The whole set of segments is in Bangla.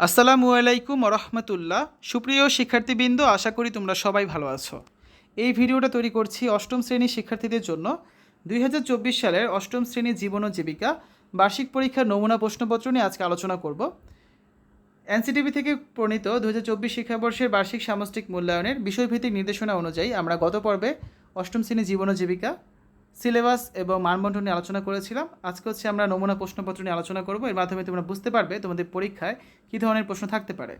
আসসালামু আলাইকুম রহমতুল্লাহ সুপ্রিয় শিক্ষার্থীবৃন্দ, আশা করি তোমরা সবাই ভালো আছো। এই ভিডিওটা তৈরি করছি অষ্টম শ্রেণির শিক্ষার্থীদের জন্য। দুই হাজার চব্বিশ সালের অষ্টম শ্রেণির জীবন ও জীবিকা বার্ষিক পরীক্ষার নমুনা প্রশ্নপত্র নিয়ে আজকে আলোচনা করব। এনসিটিভি থেকে প্রণীত দু হাজার চব্বিশ শিক্ষাবর্ষের বার্ষিক সামষ্টিক মূল্যায়নের বিষয়ভিত্তিক নির্দেশনা অনুযায়ী আমরা গত পর্বে অষ্টম শ্রেণির জীবন ও জীবিকা সিলেবাস এবং মানবন্ধন নিয়ে আলোচনা করেছিলাম। আজকে হচ্ছে আমরা নমুনা প্রশ্নপত্র নিয়ে আলোচনা করব। এর মাধ্যমে তোমরা বুঝতে পারবে তোমাদের পরীক্ষায় কী ধরনের প্রশ্ন থাকতে পারে।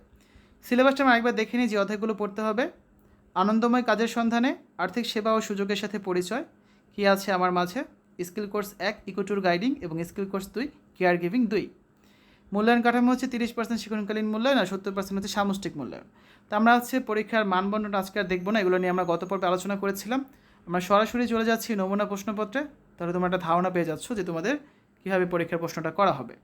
সিলেবাসটা আমরা একবার দেখে নিই যে অধ্যায়গুলো পড়তে হবে। আনন্দময় কাজের সন্ধানে, আর্থিক সেবা ও সুযোগের সাথে পরিচয়। কী আছে আমার মাঝে? স্কিল কোর্স এক ইকোটুর গাইডিং এবং স্কিল কোর্স দুই কেয়ার গিভিং দুই। মূল্যায়ন কাঠামো হচ্ছে তিরিশ পার্সেন্ট শিক্ষণকালীন মূল্যায়ন আর সত্তর পার্সেন্ট হচ্ছে সামষ্টিক মূল্যায়ন। তো আমরা হচ্ছে পরীক্ষার মানবন্ধন আজকে আর দেখব না, এগুলো নিয়ে আমরা গত পর্বে আলোচনা করেছিলাম। আমরা সরাসরি চলে যাচ্ছি নমুনা প্রশ্নপত্রে। তাহলে তোমরা একটা ধারণা পেয়ে যাচ্ছ যে তোমাদের কীভাবে পরীক্ষার প্রশ্নটা করা হবে।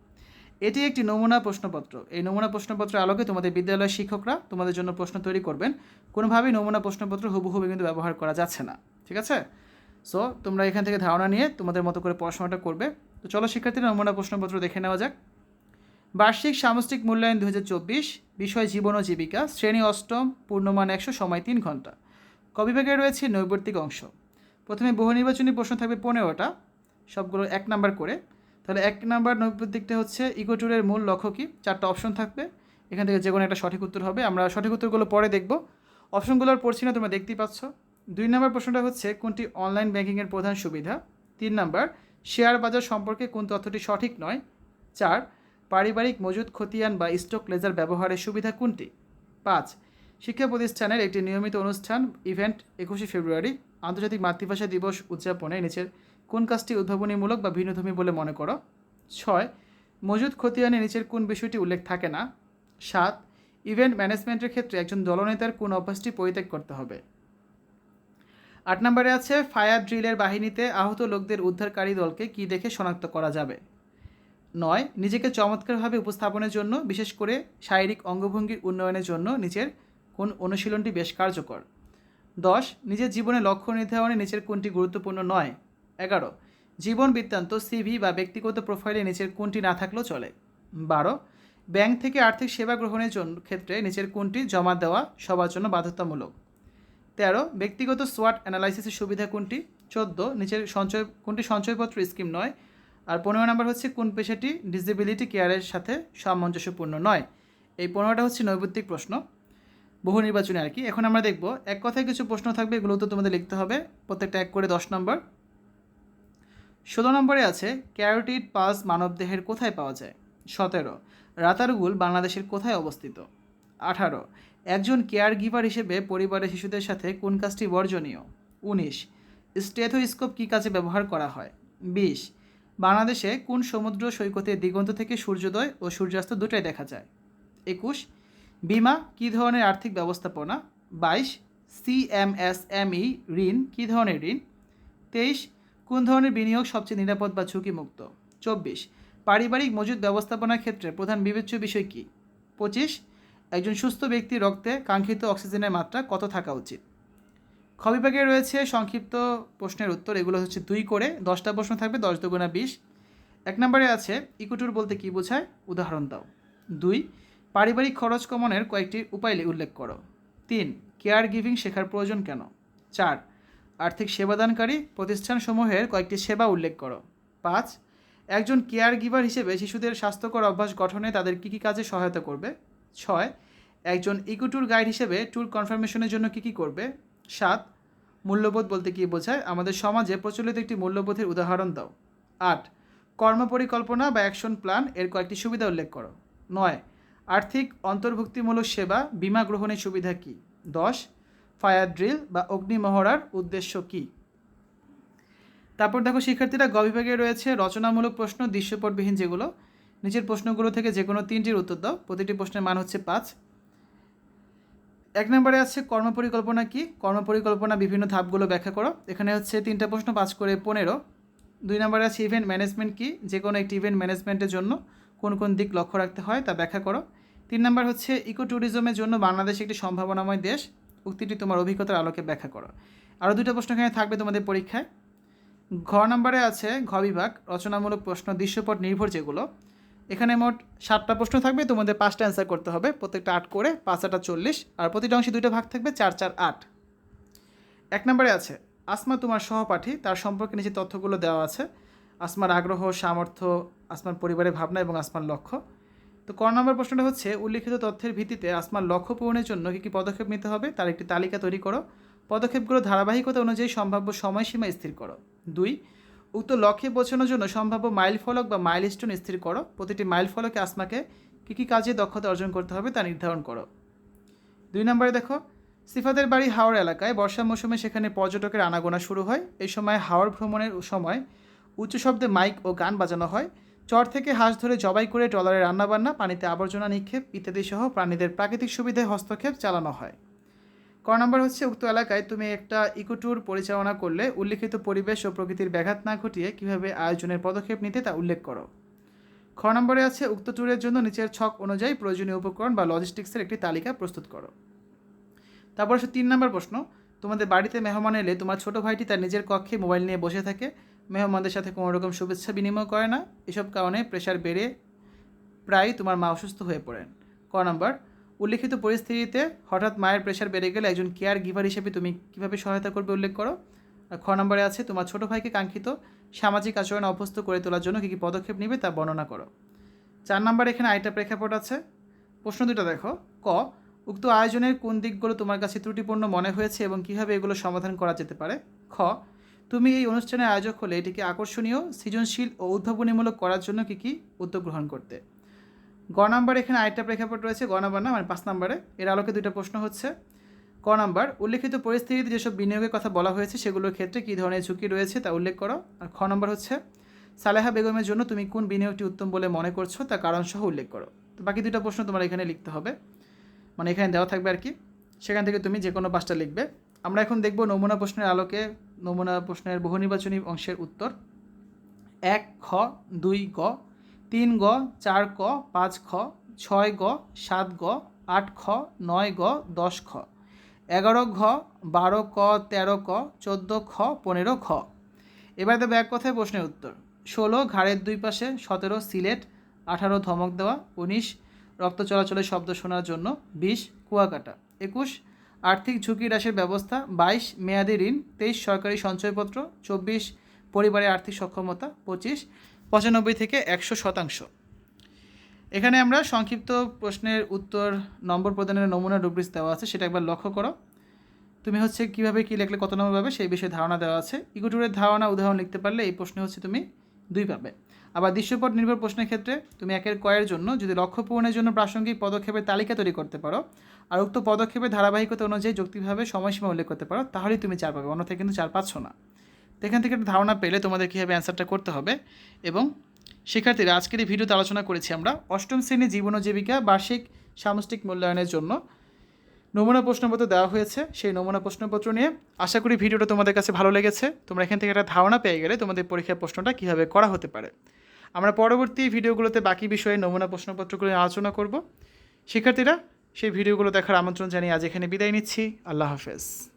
এটি একটি নমুনা প্রশ্নপত্র। এই নমুনা প্রশ্নপত্রের আলোকে তোমাদের বিদ্যালয়ের শিক্ষকরা তোমাদের জন্য প্রশ্ন তৈরি করবেন। কোনোভাবেই নমুনা প্রশ্নপত্র হুবহুবু কিন্তু ব্যবহার করা যাচ্ছে না। ঠিক আছে? সো তোমরা এখান থেকে ধারণা নিয়ে তোমাদের মতো করে পড়াশোনাটা করবে। তো চলো শিক্ষার্থীরা নমুনা প্রশ্নপত্র দেখে নেওয়া যাক। বার্ষিক সামষ্টিক মূল্যায়ন দু হাজার চব্বিশ, বিষয় জীবন ও জীবিকা, শ্রেণি অষ্টম, পূর্ণমান একশো, সময় তিন ঘণ্টা। কবিভাগে রয়েছে নৈবর্তিক অংশ। প্রথমে বহু নির্বাচনী প্রশ্ন থাকবে পনেরোটা, সবগুলো এক নাম্বার করে। তাহলে এক নাম্বার নৈবর্তিকটা হচ্ছে ইকোটুরের মূল লক্ষ্য কী? চারটা অপশন থাকবে। এখান থেকে যে কোনো একটা সঠিক উত্তর হবে। আমরা সঠিক উত্তরগুলো পরে দেখব। অপশনগুলো আর পড়ছি না তোমরা দেখতেই পাচ্ছ। দুই নম্বর প্রশ্নটা হচ্ছে, কোনটি অনলাইন ব্যাংকিংয়ের প্রধান সুবিধা? তিন নাম্বার, শেয়ার বাজার সম্পর্কে কোন তথ্যটি সঠিক নয়? চার, পারিবারিক মজুদ খতিয়ান বা স্টক লেজার ব্যবহারের সুবিধা কোনটি? পাঁচ শিক্ষা প্রতিষ্ঠানের একটি নিয়মিত অনুষ্ঠান ইভেন্ট একুশে ফেব্রুয়ারি, আন্তর্জাতিক মাতৃভাষা দিবস উদযাপনে নিচের কোন কাজটি উদ্ভাবনীমূলক বা ভিন্নধর্মী বলে মনে করো? ছয়, মজুদ খতিয়ানে নিচের কোন বিষয়টি উল্লেখ থাকে না? সাত, ইভেন্ট ম্যানেজমেন্টের ক্ষেত্রে একজন দলনেতার কোন অভ্যাসটি পরিত্যাগ করতে হবে? আট নম্বরে আছে, ফায়ার ড্রিলের বাহিনীতে আহত লোকদের উদ্ধারকারী দলকে কী দেখে শনাক্ত করা যাবে? নয়, নিজেকে চমৎকারভাবে উপস্থাপনের জন্য, বিশেষ করে শারীরিক অঙ্গভঙ্গির উন্নয়নের জন্য নিচের কোন অনুশীলনটি বেশ কার্যকর? দশ, নিজের জীবনে লক্ষ্য নির্ধারণে নিচের কোনটি গুরুত্বপূর্ণ? নয়, এগারো, জীবন বৃত্তান্ত সিভি বা ব্যক্তিগত প্রোফাইলে নিচের কোনটি না থাকলেও চলে। বারো ব্যাংক থেকে আর্থিক সেবা গ্রহণের জন্য ক্ষেত্রে নিচের কোনটি জমা দেওয়া সবার জন্য বাধ্যতামূলক? তেরো, ব্যক্তিগত সোয়াট অ্যানালাইসিসের সুবিধা কোনটি? চোদ্দ, নিচের সঞ্চয়, কোনটি সঞ্চয়পত্র স্কিম নয়। আর পনেরো নম্বর হচ্ছে কোন পেশাটি ডিসেবিলিটি কেয়ারের সাথে সামঞ্জস্যপূর্ণ? নয়, এই পনেরোটা হচ্ছে নৈবত্তিক প্রশ্ন। বহু নির্বাচনে আর কি। এখন আমরা দেখব, এক কথায় কিছু প্রশ্ন থাকবে, এগুলো তো তোমাদের লিখতে হবে। প্রত্যেকটা এক করে দশ নম্বর। ষোলো নম্বরে আছে, ক্যারোটিড পাস মানবদেহের কোথায় পাওয়া যায়? সতেরো। রাতারগুল বাংলাদেশের কোথায় অবস্থিত? আঠারো। একজন কেয়ার গিভার হিসেবে পরিবারের শিশুদের সাথে কোন কাজটি বর্জনীয়? উনিশ। স্টেথোস্কোপ কী কাজে ব্যবহার করা হয়? বিশ। বাংলাদেশে কোন সমুদ্র সৈকতে দিগন্ত থেকে সূর্যোদয় ও সূর্যাস্ত দুটাই দেখা যায়? একুশ। বিমা, কী ধরনের আর্থিক ব্যবস্থাপনা? বাইশ সিএমএসএমই ঋণ, কী ধরনের ঋণ? তেইশ, কোন ধরনের বিনিয়োগ সবচেয়ে নিরাপদ বা ঝুঁকিমুক্ত? চব্বিশ, পারিবারিক মজুদ ব্যবস্থাপনার ক্ষেত্রে প্রধান বিবেচ্য বিষয় কী? পঁচিশ, একজন সুস্থ ব্যক্তির রক্তে কাঙ্ক্ষিত অক্সিজেনের মাত্রা কত থাকা উচিত? খ বিভাগে রয়েছে সংক্ষিপ্ত প্রশ্নের উত্তর, এগুলো হচ্ছে দুই করে, দশটা প্রশ্ন থাকবে, দশ দুগুণা বিশ। এক নম্বরে আছে, ইকুটুর বলতে কী বোঝায়? উদাহরণ দাও। দুই পারিবারিক খরচ কমানোর কয়েকটি উপায় উল্লেখ করো। তিন কেয়ার গিভিং শেখার প্রয়োজন কেন? চার, আর্থিক সেবাদানকারী প্রতিষ্ঠানসমূহের কয়েকটি সেবা উল্লেখ করো। পাঁচ, একজন কেয়ার গিভার হিসেবে শিশুদের স্বাস্থ্যকর অভ্যাস গঠনে তাদের কী কী কাজে সহায়তা করবে? ছয়, একজন ইকো ট্যুর গাইড হিসেবে ট্যুর কনফার্মেশনের জন্য কী কী করবে? সাত, মূল্যবোধ বলতে কী বোঝায়? আমাদের সমাজে প্রচলিত একটি মূল্যবোধের উদাহরণ দাও। আট, কর্মপরিকল্পনা বা অ্যাকশন প্ল্যান এর কয়েকটি সুবিধা উল্লেখ করো। নয় আর্থিক অন্তর্ভুক্তিমূলক সেবা, বিমা গ্রহণের সুবিধা কী? দশ, ফায়ার ড্রিল বা অগ্নিমহড়ার উদ্দেশ্য কী? তারপর দেখো, শিক্ষার্থীরা গ বিভাগে রয়েছে রচনামূলক প্রশ্ন, দৃশ্যপটবিহীন যেগুলো। নিচের প্রশ্নগুলো থেকে যে কোনো তিনটির উত্তর দাও। প্রতিটি প্রশ্নের মান হচ্ছে পাঁচ। এক নম্বরে আছে কর্মপরিকল্পনা কি? কর্মপরিকল্পনা বিভিন্ন ধাপগুলো ব্যাখ্যা করো। এখানে হচ্ছে তিনটা প্রশ্ন, পাঁচ করে পনেরো। দুই নম্বরে আছে ইভেন্ট ম্যানেজমেন্ট কি? যে কোনো একটি ইভেন্ট ম্যানেজমেন্টের জন্য। কোন কোন দিক লক্ষ্য রাখতে হয় তা ব্যাখ্যা করো। তিন নম্বর হচ্ছে ইকো ট্যুরিজমের জন্য বাংলাদেশ একটি সম্ভাবনাময় দেশ। উক্তিটি তোমার অভিজ্ঞতার আলোকে ব্যাখ্যা করো। আরও দুটো প্রশ্ন এখানে থাকবে তোমাদের পরীক্ষায়। ঘ নম্বরে আছে, ঘ বিভাগ, রচনামূলক প্রশ্ন, দৃশ্যপট নির্ভর যেগুলো। এখানে মোট সাতটা প্রশ্ন থাকবে, তোমাদের পাঁচটা অ্যান্সার করতে হবে। প্রত্যেকটা আট করে পাঁচ আটা চল্লিশ, আর প্রতিটা অংশে দুইটা ভাগ থাকবে চার চার আট। এক নম্বরে আছে, আসমা তোমার সহপাঠী, তার সম্পর্কে নিচে তথ্যগুলো দেওয়া আছে। আসমার আগ্রহ, সামর্থ্য আসমার পরিবারের ভাবনা এবং আসমার লক্ষ্য। তো ক নম্বর প্রশ্নটা হচ্ছে, উল্লিখিত তথ্যের ভিত্তিতে আসমার লক্ষ্য পূরণের জন্য কী কী পদক্ষেপ নিতে হবে? তার একটি তালিকা তৈরি করো। পদক্ষেপগুলো ধারাবাহিকতা অনুযায়ী সম্ভাব্য সময়সীমা স্থির করো। দুই, উক্ত লক্ষ্যে পৌঁছানোর জন্য সম্ভাব্য মাইল ফলক বা মাইল স্টোন স্থির করো। প্রতিটি মাইল ফলকে আসমাকে কী কী কাজে দক্ষতা অর্জন করতে হবে তা নির্ধারণ করো। দুই নম্বরে দেখো, সিফাতের বাড়ি হাওড় এলাকায় বর্ষা মৌসুমে সেখানে পর্যটকের আনাগোনা শুরু হয়। এই সময় হাওড় ভ্রমণের সময় উচ্চ শব্দে মাইক ও গান বাজানো হয়। চর থেকে হাঁস ধরে জবাই করে ট্রলারে রান্নাবান্না, পানিতে আবর্জনা নিক্ষেপ ইত্যাদি সহ প্রাণীদের প্রাকৃতিক সুবিধায় হস্তক্ষেপ চালানো হয়। ক নম্বর হচ্ছে, উক্ত এলাকায় তুমি একটা ইকো ট্যুর পরিচালনা করলে উল্লিখিত পরিবেশ ও প্রকৃতির ব্যাঘাত না ঘটিয়ে কীভাবে আয়োজনের পদক্ষেপ নিতে তা উল্লেখ করো। খ নম্বরে আছে, উক্ত ট্যুরের জন্য নিচের ছক অনুযায়ী প্রয়োজনীয় উপকরণ বা লজিস্টিক্সের একটি তালিকা প্রস্তুত করো। তারপর হচ্ছে তিন নম্বর প্রশ্ন, তোমাদের বাড়িতে মেহমান এলে তোমার ছোট ভাইটি তার নিজের কক্ষে মোবাইল নিয়ে বসে থাকে। মেহমানদের সাথে কোনো রকম শুভেচ্ছা বিনিময় করে না। এসব কারণে প্রেশার বেড়ে প্রায় তোমার মা অসুস্থ হয়ে পড়েন। ক নম্বর, উল্লিখিত পরিস্থিতিতে হঠাৎ মায়ের প্রেশার বেড়ে গেলে একজন কেয়ার গিভার হিসেবে তুমি কীভাবে সহায়তা করবে উল্লেখ করো। আর খ নম্বরে আছে, তোমার ছোট ভাইকে কাঙ্ক্ষিত সামাজিক আচরণ অভ্যস্ত করে তোলার জন্য কী কী পদক্ষেপ নেবে তা বর্ণনা করো। চার নম্বর, এখানে আইটা প্রেক্ষাপট আছে। প্রশ্ন দুটো দেখো। ক, উক্ত আয়োজনের কোন দিকগুলো তোমার কাছে ত্রুটিপূর্ণ মনে হয়েছে এবং কীভাবে এগুলো সমাধান করা যেতে পারে? খ তুমি এই অনুষ্ঠানের আয়োজক হলে এটিকে আকর্ষণীয়, সৃজনশীল ও উদ্ভাবনীমূলক করার জন্য কী কী উদ্যোগ গ্রহণ করতে? গ নাম্বার এখানে আরেকটা প্রেক্ষাপট রয়েছে, গ নাম্বার না মানে পাঁচ নাম্বারে। এর আলোকে দুইটা প্রশ্ন হচ্ছে। ক নাম্বার, উল্লেখিত পরিস্থিতিতে যেসব বিনিয়োগের কথা বলা হয়েছে সেগুলোর ক্ষেত্রে কী ধরনের ঝুঁকি রয়েছে তা উল্লেখ করো। আর খ নম্বর হচ্ছে, সালেহা বেগমের জন্য তুমি কোন বিনিয়োগটি উত্তম বলে মনে করছ তা কারণ সহ উল্লেখ করো। তো বাকি দুটো প্রশ্ন তোমার এখানে লিখতে হবে। মানে এখানে দেওয়া থাকবে আর কি। সেখান থেকে তুমি যে কোনো পাঁচটা লিখবে। আমরা এখন দেখব নমুনা প্রশ্নের আলোকে নমুনা প্রশ্নের বহু নির্বাচনী অংশের উত্তর। এক খ, দুই গ, তিন গ, চার ক, পাঁচ খ, ছয় গ, সাত গ, আট খ, নয় গ, দশ খ। এগারো ঘ, বারো ক, তেরো ক, চোদ্দ খ, পনেরো খ। এবার দেবো এক কথায় প্রশ্নের উত্তর। ষোলো, ঘাড়ের দুই পাশে, সতেরো, সিলেট, আঠারো, ধমক দেওয়া, উনিশ, রক্ত চলাচলের শব্দ শোনার জন্য, বিশ, কুয়াকাটা। একুশ আর্থিক ঝুঁকি হ্রাসের ব্যবস্থা, বাইশ মেয়াদি ঋণ, তেইশ সরকারি সঞ্চয়পত্র, চব্বিশ পরিবারের আর্থিক সক্ষমতা, পঁচিশ পঁচানব্বই থেকে একশো শতাংশ। এখানে আমরা সংক্ষিপ্ত প্রশ্নের উত্তর নম্বর প্রদানের নমুনা রুব্রিক্স দেওয়া আছে, সেটা একবার লক্ষ্য করো। তুমি হচ্ছে কীভাবে কী লিখলে, কত নম্বর পাবে, সেই বিষয়ে ধারণা দেওয়া আছে। ইগোটুরের ধারণা উদাহরণ লিখতে পারলে এই প্রশ্নে হচ্ছে তুমি দুই পাবে। আবার দৃশ্যপট নির্ভর প্রশ্নের ক্ষেত্রে তুমি একের কয়ের জন্য যদি লক্ষ্য পূরণের জন্য প্রাসঙ্গিক পদক্ষেপের তালিকা তৈরি করতে পারো আর উক্ত পদক্ষেপের ধারাবাহিকতা অনুযায়ী যৌক্তিকভাবে সময়সীমা উল্লেখ করতে পারো, তাহলেই তুমি চার পাবে। অন্যথায় কিন্তু চার পাচ্ছ না। তো এখান থেকে একটা ধারণা পেলে তোমাদের কীভাবে অ্যান্সারটা করতে হবে। এবং শিক্ষার্থীরা, আজকের এই ভিডিওতে আলোচনা করেছি আমরা অষ্টম শ্রেণি জীবন জীবিকা বার্ষিক সামষ্টিক মূল্যায়নের জন্য। নমুনা প্রশ্নপত্র দেওয়া হয়েছে, সেই নমুনা প্রশ্নপত্র নিয়ে আশা করি ভিডিওটা তোমাদের কাছে ভালো লেগেছে। তোমরা এখান থেকে একটা ধারণা পেয়ে গেলে তোমাদের পরীক্ষার প্রশ্নটা কীভাবে করা হতে পারে। আমরা পরবর্তী ভিডিওগুলোতে বাকি বিষয়ে নমুনা প্রশ্নপত্রগুলো আলোচনা করব। শিক্ষার্থীরা সেই ভিডিওগুলো দেখার আমন্ত্রণ জানিয়ে আজ এখানে বিদায় নিচ্ছি। আল্লাহ হাফেজ।